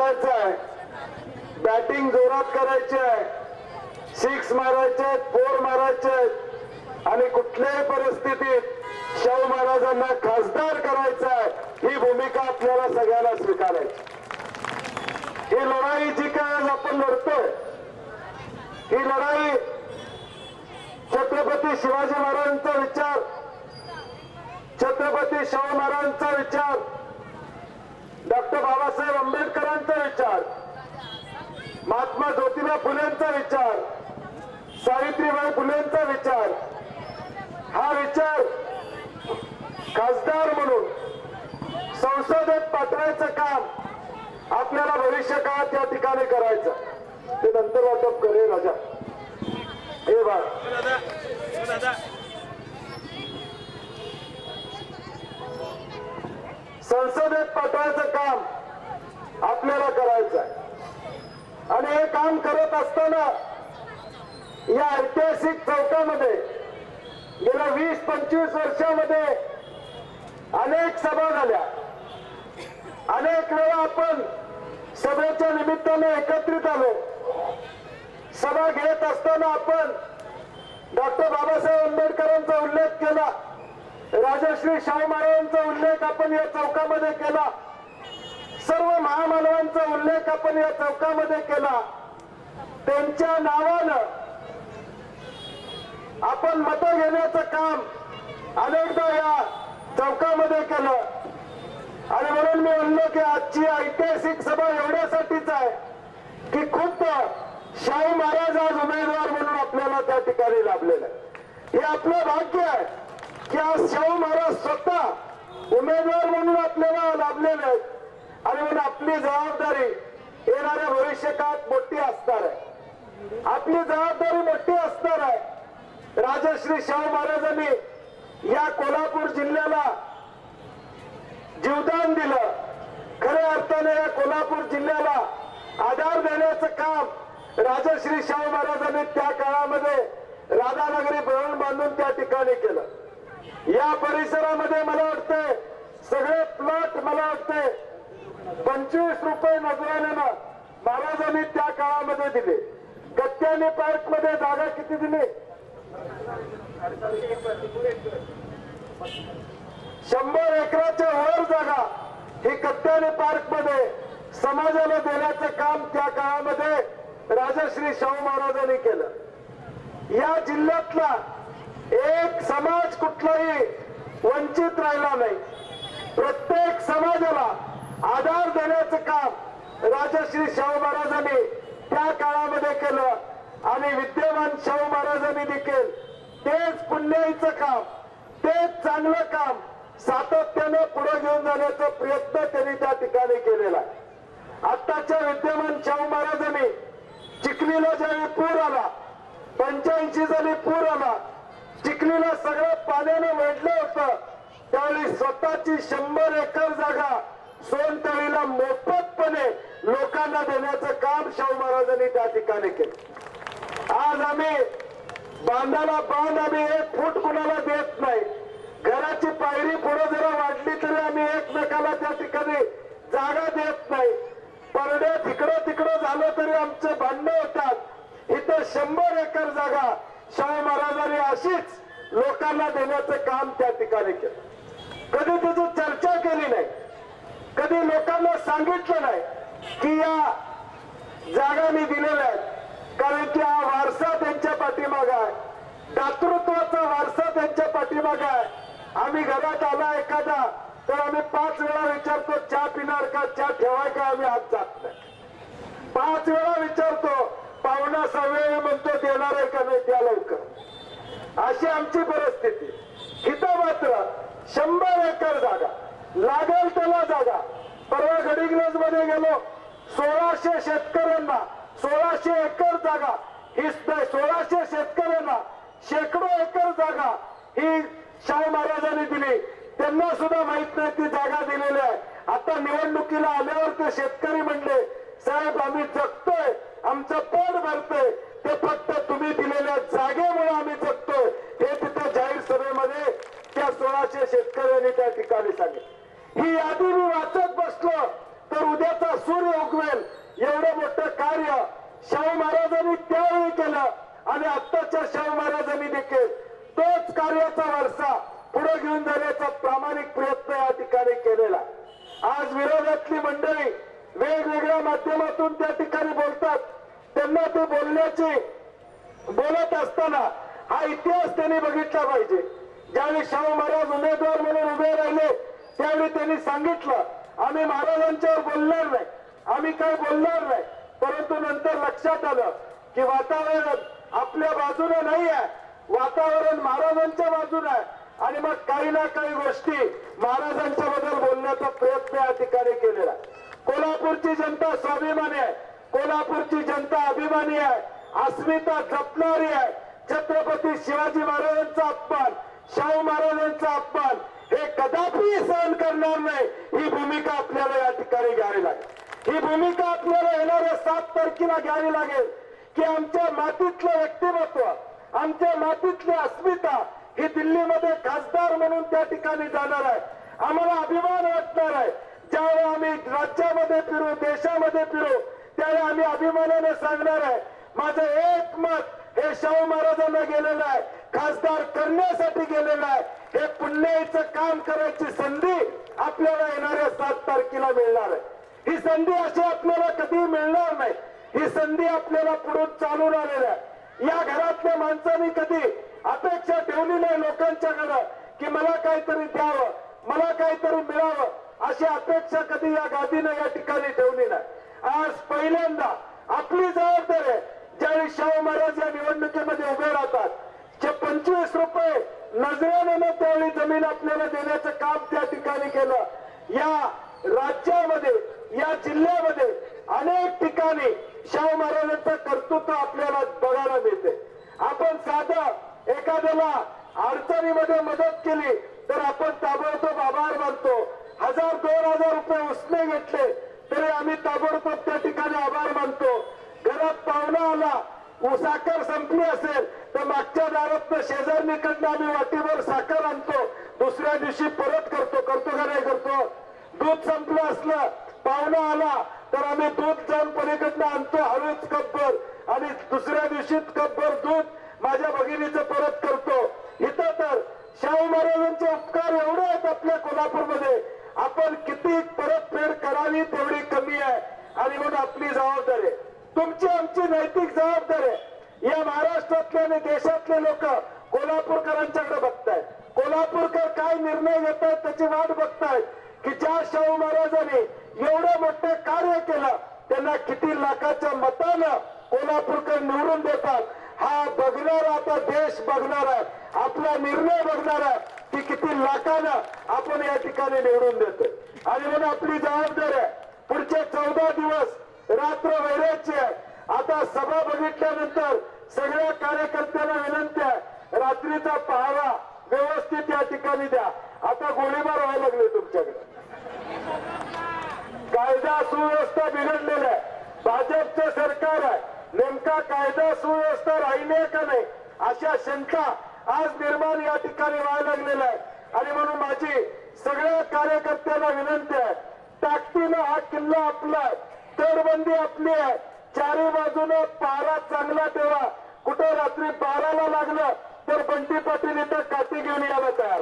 मारायचं आहे. बॅटिंग जोरात करायची आहे. सिक्स मारायचे आहेत फोर मारायचे आहेत. आणि कुठल्याही परिस्थितीत शाहू महाराजांना खासदार करायचं आहे. ही भूमिका आपल्याला सगळ्यांना स्वीकारायची ही लढाई जी काय आज आपण लढतोय ही लढाई छत्रपती शिवाजी महाराजांचा विचार छत्रपती शाहू महाराजांचा विचार डॉक्टर बाबासाहेब आंबेडकरांचा विचार महात्मा ज्योतिबा फुलेंचा विचार सावित्रीबाई फुलेंचा विचार. हा विचार खासदार म्हणून संसदेत पाठवायचं काम आपल्याला भविष्य काळात या ठिकाणी करायचं. ते नंतर वाटप करे राजा. हे बघ संसदेत पाठवायचं काम आपल्याला करायचं आहे. आणि हे काम करत असताना या ऐतिहासिक चौकामध्ये गेल्या वीस पंचवीस वर्षामध्ये अनेक सभा झाल्या. अनेक वेळा आपण सभेच्या निमित्ताने एकत्रित आलो. सभा घेत असताना आपण डॉक्टर बाबासाहेब आंबेडकरांचा उल्लेख केला. राजश्री शाहू महाराजांचा उल्लेख आपण या चौकामध्ये केला. सर्व महामानवांचा उल्लेख आपण या चौकामध्ये केला. त्यांच्या नावानं आपण मत घेण्याचं काम अनेकदा या चौकामध्ये केलं. आणि म्हणून मी म्हणलो की आजची ऐतिहासिक सभा एवढ्यासाठीच आहे की खुद्द शाहू महाराज आज उमेदवार म्हणून आपल्याला त्या ठिकाणी लाभलेलं आहे. हे आपलं भाग्य आहे. की आज शाहू महाराज स्वतः उमेदवार म्हणून आपल्याला लाभलेले आहेत. आणि म्हणून आपली जबाबदारी येणाऱ्या भविष्य काळात मोठी असणार आहे. आपली जबाबदारी मोठी असणार आहे. राजश्री शाहू महाराजांनी या कोल्हापूर जिल्ह्याला जीवदान दिलं. खऱ्या अर्थाने या कोल्हापूर जिल्ह्याला आधार देण्याचं काम राजश्री शाहू महाराजांनी त्या काळामध्ये राधानगरी भवन बांधून त्या ठिकाणी केलं. या परिसरामध्ये मला वाटतंय सगळे प्लॉट मला वाटते पंचवीस रुपये नजराने महाराजांनी त्या काळामध्ये दिले. कत्यानी पार्कमध्ये जागा किती दिली? शंभर एकराच्या वर जागा ही कत्याने पार्कमध्ये समाजाला देण्याचं काम त्या काळामध्ये राजश्री शाहू महाराजांनी केलं. या जिल्ह्यातला एक समाज कुठलाही वंचित राहिला नाही. प्रत्येक समाजाला आधार देण्याचं काम राजश्री शाहू महाराजांनी त्या काळामध्ये केलं आणि विद्यमान शाहू महाराजांनी देखील. तेच पुण्याईचं काम तेच चांगलं काम सातत्याने पुढे घेऊन जाण्याचा प्रयत्न त्यांनी त्या ठिकाणी केलेला आहे. आत्ताच्या विद्यमान शाहू महाराजांनी चिखलीला ज्यावेळी पूर आला पंच्याऐंशी जणी पूर आला चिखलीला सगळं पाण्यानं वेढलं होतं. त्यावेळी स्वतःची शंभर एकर जागा सोनतळीला मोफतपणे लोकांना देण्याचं काम शाहू महाराजांनी त्या ठिकाणी केलं. आज आम्ही बांधाला बांध आम्ही एक फूट कुणाला देत नाही. घराची पायरी पुढे जरा वाढली तरी आम्ही एकमेकाला त्या ठिकाणी जागा देत नाही. परड्या तिकडं तिकडं झालं तरी आमचे भांडणं होतात. इथं शंभर एकर जागा शाहू महाराजांनी अशीच लोकांना देण्याचं काम त्या ठिकाणी केलं. कधी त्याची चर्चा केली नाही कधी लोकांना सांगितलं नाही की या जागा मी दिलेल्या आहेत. कारण की हा वारसा त्यांच्या पाठीमागा आहे. दातृत्वाचा वारसा त्यांच्या पाठीमागा आहे. आम्ही घरात आला एखादा तर आम्ही पाच वेळा विचारतो चहा पिणार का? चहा ठेवाय का? आम्ही हात जात नाही. पाच वेळा विचारतो पाहुणा सवय म्हणतो देणार आहे का नाही द्या लवकर. अशी आमची परिस्थिती. इथं मात्र शंभर एकर जागा. लागेल त्याला जागा. परवा गडीग्रजमध्ये गेलो. सोळाशे शेतकऱ्यांना सोळाशे एकर जागा. ही सोळाशे शेतकऱ्यांना शेकडो एकर जागा ही शाहू महाराजांनी दिली. त्यांना सुद्धा माहीत नाही ती जागा दिलेली आहे. आता निवडणुकीला आल्यावर ते शेतकरी म्हणले साहेब आम्ही जगतोय. आमचं पोट भरतोय. ते फक्त तुम्ही दिलेल्या जागेमुळे आम्ही जगतोय. हे तिथं जाहीर सभेमध्ये त्या सोळाशे शेतकऱ्यांनी त्या ठिकाणी सांगितलं. ही यादी मी वाचत बसलो तर उद्याचा सूर्य उगवेल. एवढं मोठं कार्य शाहू महाराजांनी त्यावेळी केलं आणि आत्ताच्या शाहू महाराजांनी देखील. तोच कार्याचा वारसा पुढे घेऊन जाण्याचा प्रामाणिक प्रयत्न या ठिकाणी केलेला. आज विरोधातली मंडळी वेगवेगळ्या माध्यमातून त्या ठिकाणी बोलतात. त्यांना ते बोलण्याची बोलत असताना हा इतिहास त्यांनी बघितला पाहिजे. ज्यावेळी शाहू महाराज उमेदवार म्हणून उभे राहिले त्यावेळी त्यांनी सांगितलं आम्ही महाराजांच्यावर बोलणार नाही. आम्ही काही बोलणार नाही. परंतु नंतर लक्षात आलं की वातावरण आपल्या बाजूने नाही आहे. वातावरण महाराजांच्या बाजूने आहे. आणि मग काही ना काही गोष्टी महाराजांच्या बद्दल बोलण्याचा प्रयत्न या ठिकाणी केलेला आहे. कोल्हापूरची जनता स्वाभिमानी आहे. कोल्हापूरची जनता अभिमानी आहे. अस्मिता जपणारी आहे. छत्रपती शिवाजी महाराजांचा अपमान शाहू महाराजांचा अपमान हे कदापि सहन करणार नाही. ही भूमिका आपल्याला या ठिकाणी घ्यावी लागेल. ही भूमिका आपल्याला येणाऱ्या सात तारखेला घ्यावी लागेल की आमच्या मातीतलं व्यक्तिमत्व आमच्या मातीतली अस्मिता ही दिल्लीमध्ये खासदार म्हणून त्या ठिकाणी जाणार आहे. आम्हाला अभिमान वाटणार आहे. ज्यावेळी आम्ही राज्यामध्ये फिरू देशामध्ये फिरू त्यावेळी आम्ही अभिमानाने सांगणार आहे माझं एक मत हे शाहू महाराजांना गेलेलं आहे खासदार करण्यासाठी गेलेलं आहे. हे पुण्याईचं काम करायची संधी आपल्याला येणाऱ्या सात तारखेला मिळणार आहे. ही संधी अशी आपल्याला कधी मिळणार नाही. ही संधी आपल्याला पुढून चालून आलेल्या आहे. या घरातल्या माणसांनी कधी अपेक्षा ठेवली नाही लोकांच्याकडं की मला काहीतरी द्यावं मला काहीतरी मिळावं. अशी अपेक्षा कधी या गादीनं या ठिकाणी ठेवली नाही. आज पहिल्यांदा आपली जबाबदारी आहे ज्यावेळी शाहू महाराज या निवडणुकीमध्ये उभे राहतात जे पंचवीस रुपये नजरेनं त्यावेळी जमीन आपल्याला देण्याचं काम त्या ठिकाणी केलं. या राज्यामध्ये या जिल्ह्यामध्ये अनेक ठिकाणी शाहू महाराजांचं कर्तृत्व आपल्याला बघायला मिळते. आपण साधं एखाद्याला अडचणीमध्ये मदत केली तर आपण ताबडतोब आभार मानतो. हजार दोन हजार रुपये उसने घेतले. तरी आम्ही ताबडतोब त्या ठिकाणी आभार मानतो. घरात पाहुणा आला साखर संपली असेल तर मागच्या दारात शेजारणीकडनं आम्ही वाटीवर साखर आणतो. दुसऱ्या दिवशी परत करतो. करतो का नाही करतो? दूध संपलं असलं पाहुणा आला तर आम्ही दूध जाऊन पलीकडनं आणतो हळूच कपभर. आणि दुसऱ्या दिवशी कपभर दूध माझ्या भगिनीचं परत करतो. इथं तर शाहू महाराजांचे उपकार एवढे आहेत आपल्या कोल्हापूरमध्ये. आपण किती परतफेड करावी तेवढी कमी आहे. आणि म्हणून आपली जबाबदारी. आहे तुमची आमची नैतिक जबाबदारी. आहे या महाराष्ट्रातले आणि देशातले लोक कोल्हापूरकरांच्याकडे बघतायत. कोल्हापूरकर काय निर्णय घेत आहेत त्याची वाट बघतायत. की ज्या शाहू महाराजांनी एवढं मोठं कार्य केलं त्यांना किती लाखाच्या मतानं कोल्हापूरकर निवडून देतात. हा बघणार आता देश बघणार आहे. आपला निर्णय बघणार आहे. की किती लाखानं आपण या ठिकाणी निवडून देतोय. आणि म्हणून आपली जबाबदारी आहे. पुढचे चौदा दिवस रात्र वैराची आहे. आता सभा बघितल्यानंतर सगळ्या कार्यकर्त्यांना विनंती आहे रात्रीचा पहारा व्यवस्थित या ठिकाणी द्या आता गोळीबार व्हायला लागले तुमच्याकडे कायदा सुव्यवस्था बिघडलेला आहे भाजपचं सरकार आहे नेमका कायदा सुव्यवस्था राहिली आहे का नाही अशा शंका आज निर्माण या ठिकाणी व्हायला लागलेल्या आहे आणि म्हणून माझी सगळ्या कार्यकर्त्यांना विनंती आहे ताकदीनं हा किल्ला आपला आहे. तडबंदी आपली आहे. चारी बाजूने पारा चांगला ठेवा. कुठे रात्री बाराला लागलं तर बंटी पाटील इथं काठी घेऊन यायला तयार.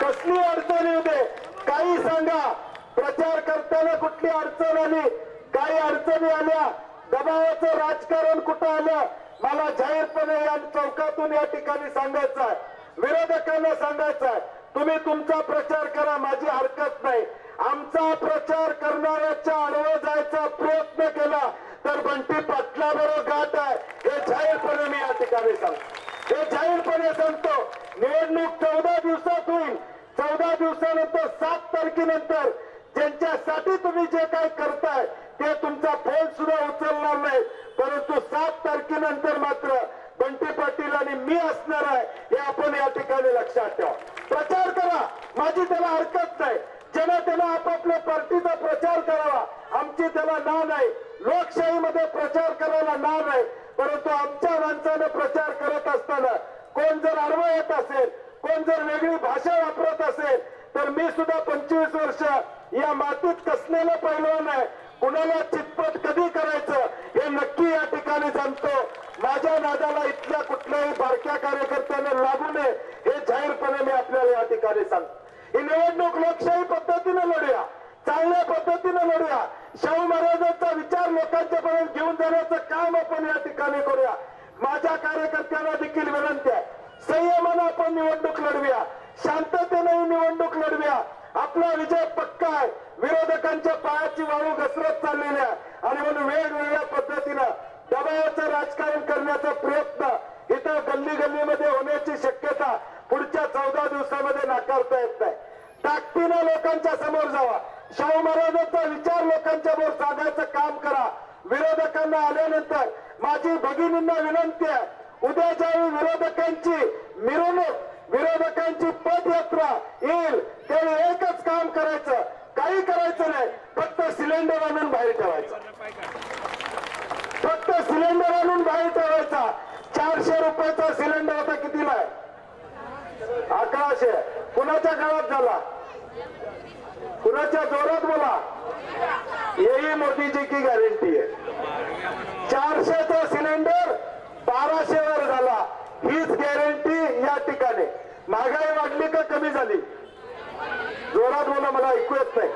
कसली अडचण येते काही सांगा. प्रचार करताना कुठली अडचण आली? काही अडचणी आल्या? दबावाचं राजकारण कुठं आलं? मला जाहीरपणे या चौकातून या ठिकाणी सांगायचं आहे. विरोधकांना सांगायचं आहे. तुम्ही तुमचा प्रचार करा माझी हरकत नाही. आमचा प्रचार करणाऱ्याच्या आडवं जायचा प्रयत्न केला तर बंटी पाटलाबरोबर गाठ आहे. हे जाहीरपणे मी या ठिकाणी सांगतो. हे जाहीरपणे सांगतो निवडणूक चौदा दिवसात होईल चौदा दिवसानंतर सात तारखेनंतर ज्यांच्यासाठी तुम्ही जे काय करताय ते तुमचा फोन सुद्धा उचलणार नाही परंतु सात तारखेनंतर मात्र बंटी पाटील आणि मी असणार आहे हे आपण या ठिकाणी लक्षात ठेवा. प्रचार करा. माझी त्याला हरकत नाही. ज्याला त्याला आपापल्या पार्टीचा प्रचार करावा आमची त्याला ना नाही. लोकशाहीमध्ये प्रचार करायला ना नाही परंतु आमच्या माणसानं प्रचार करत असताना कोण जर आडवं येत असेल कोण जर वेगळी भाषा वापरत असेल तर मी सुद्धा पंचवीस वर्ष या मातीत कसलेलं पैलवान आहे कुणाला चितपट कधी करायचं हे नक्की या ठिकाणी सांगतो. माझ्या नादाला इथल्या कुठल्याही बारक्या कार्यकर्त्याने लागू नये हे जाहीरपणे मी आपल्याला या ठिकाणी सांगतो. ही निवडणूक लोकशाही पद्धतीने लढूया. चांगल्या पद्धतीने लढूया. शाहू महाराजांचा विचार लोकांच्या पर्यंत घेऊन जाण्याचं काम आपण या ठिकाणी करूया. माझ्या कार्यकर्त्यांना देखील विनंती आहे. संयमानं आपण निवडणूक लढवूया. शांततेने निवडणूक लढवूया. आपला विजय पक्का आहे. विरोधकांच्या पायाची वाळू घसरत चाललेली आहे. आणि म्हणून वेगवेगळ्या पद्धतीनं दबावाचं राजकारण करण्याचा प्रयत्न इथं गल्ली गल्लीमध्ये होण्याची शक्यता पुढच्या चौदा दिवसामध्ये नाकारता येत नाही. ताकदीनं लोकांच्या समोर जावा. शाहू महाराजांचा विचार लोकांच्या समोर सांगायचं काम करा. विरोधकांना आल्यानंतर माझी भगिनींना विनंती आहे उद्या ज्यावेळी विरोधकांची मिरवणूक विरोधकांची पदयात्रा येईल त्यावेळी एकच काम करायचं. काही करायचं नाही फक्त सिलेंडर आणून बाहेर ठेवायचं. फक्त सिलेंडर आणून बाहेर ठेवायचा. चारशे रुपयाचा सिलेंडर आता कितीला आहे? अकराशे. कुणाच्या काळात झाला? कुणाच्या जोरात बोला? यही मोदीची की गॅरंटी आहे. चारशेचा सिलेंडर बाराशे वर झाला. हीच गॅरंटी या ठिकाणी. महागाई वाढली का कमी झाली? जोरात बोला मला ऐकू येत नाही.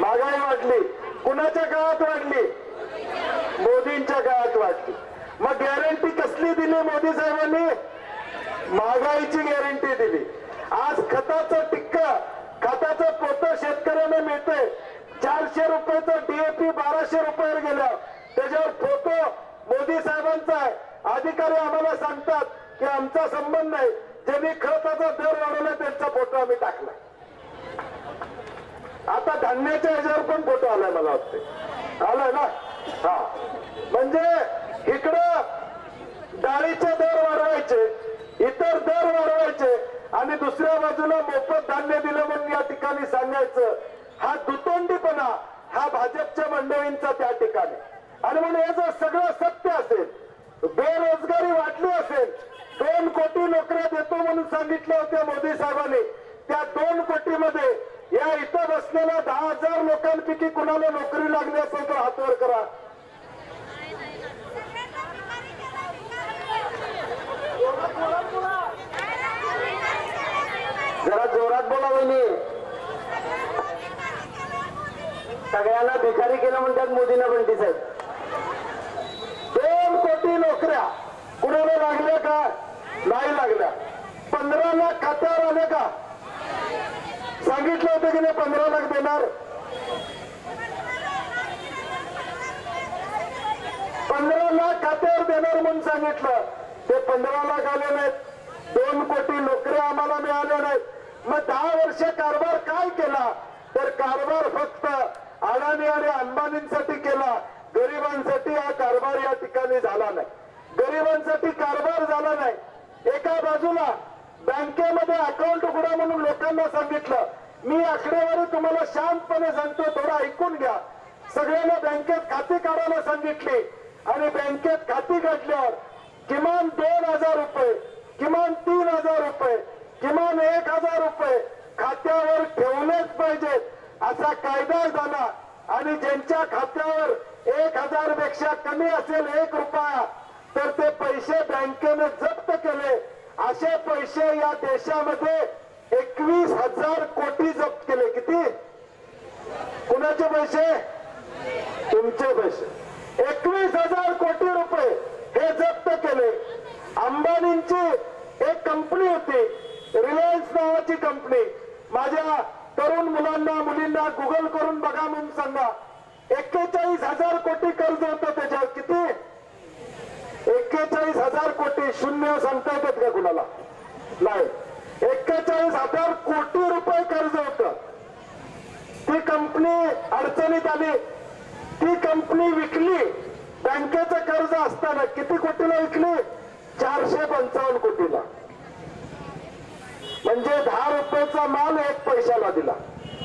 महागाई वाढली. कुणाच्या काळात वाढली? मोदींच्या काळात वाढली. मग गॅरंटी कसली दिली मोदी साहेबांनी? महागाईची गॅरंटी दिली. आज खताचं टिक्का खताचं पोत शेतकऱ्यांना मिळते चारशे रुपयाचं डीएपी बाराशे रुपयावर गेलं. त्याच्यावर फोटो मोदी साहेबांचा आहे. अधिकारी आम्हाला सांगतात की आमचा संबंध नाही. ज्यांनी खताचा दर वाढवला त्यांचा फोटो आम्ही टाकला. आता धान्याच्या ह्याच्यावर पण फोटो आलाय मला वाटते आलाय ना? हा. म्हणजे इकडं डाळीचे दर वाढवायचे इतर दर वाढवायचे. आणि दुसऱ्या बाजूला मोफत धान्य दिलं म्हणून या ठिकाणी सांगायचं हा दुतोंडीपणा हा भाजपच्या मंडळींचा त्या ठिकाणी. आणि म्हणून हे जर सगळं सत्य असेल बेरोजगारी वाढली असेल दोन कोटी नोकऱ्या देतो म्हणून सांगितल्या होत्या मोदी साहेबांनी त्या दोन कोटीमध्ये या इथं बसलेल्या दहा हजार लोकांपैकी कुणाला नोकरी लागली असेल तर हातवर करा. जरा जोरात बोला वहिनी. सगळ्यांना भिकारी केलं म्हणतात मोदींना म्हणते साहेब. दोन कोटी नोकऱ्या कुणाला लागल्या का? नाही लागल्या. पंधरा लाख खात्यावर आले का? सांगितलं होतं की नाही पंधरा लाख देणार? पंधरा लाख खात्यावर देणार म्हणून सांगितलं. ते पंधरा लाख आले नाहीत. दोन कोटी नोकऱ्या आम्हाला मिळाल्या नाहीत. मग दहा वर्ष कारभार काय केला? तर कारभार फक्त अडाणी आणि अंबानींसाठी केला. गरिबांसाठी हा कारभार या ठिकाणी झाला नाही. गरिबांसाठी कारभार झाला नाही. एका बाजूला बँकेमध्ये अकाउंट उघडा म्हणून लोकांना सांगितलं मी आकडेवारी तुम्हाला शांतपणे सांगतो थोडं ऐकून घ्या. सगळ्यांना बँकेत खाती काढायला सांगितली आणि बँकेत खाती काढल्यावर किमान दोन हजार रुपये किमान तीन हजार रुपये किमान एक हजार रुपये खात्यावर ठेवलेच पाहिजेत असा कायदा झाला. आणि ज्यांच्या खात्यावर एक हजारपेक्षा कमी असेल एक रुपया तर ते पैसे बँकेने जप्त केले. असे पैसे या देशामध्ये एकवीस हजार कोटी जप्त केले. किती? कुणाचे पैसे? तुमचे पैसे. एकवीस हजार कोटी रुपये हे जप्त केले. अंबानींची एक कंपनी होती. रिलायन्स नावाची कंपनी माझ्या तरुण मुलांना मुलींना गुगल करून बघा म्हणून सांगा. एक्केचाळीस हजार कोटी कर्ज होतं त्याच्यावर. किती? एक्केचाळीस हजार कोटी. शून्य सांगता येतात का कुणाला? नाही. एक्केचाळीस हजार कोटी रुपये कर्ज होत. ती कंपनी अडचणीत आली. ती कंपनी विकली. बँकेचं कर्ज असताना किती कोटीला विकली? चारशे पंचावन्न कोटीला. म्हणजे दहा रुपयाचा माल एक पैशाला दिला.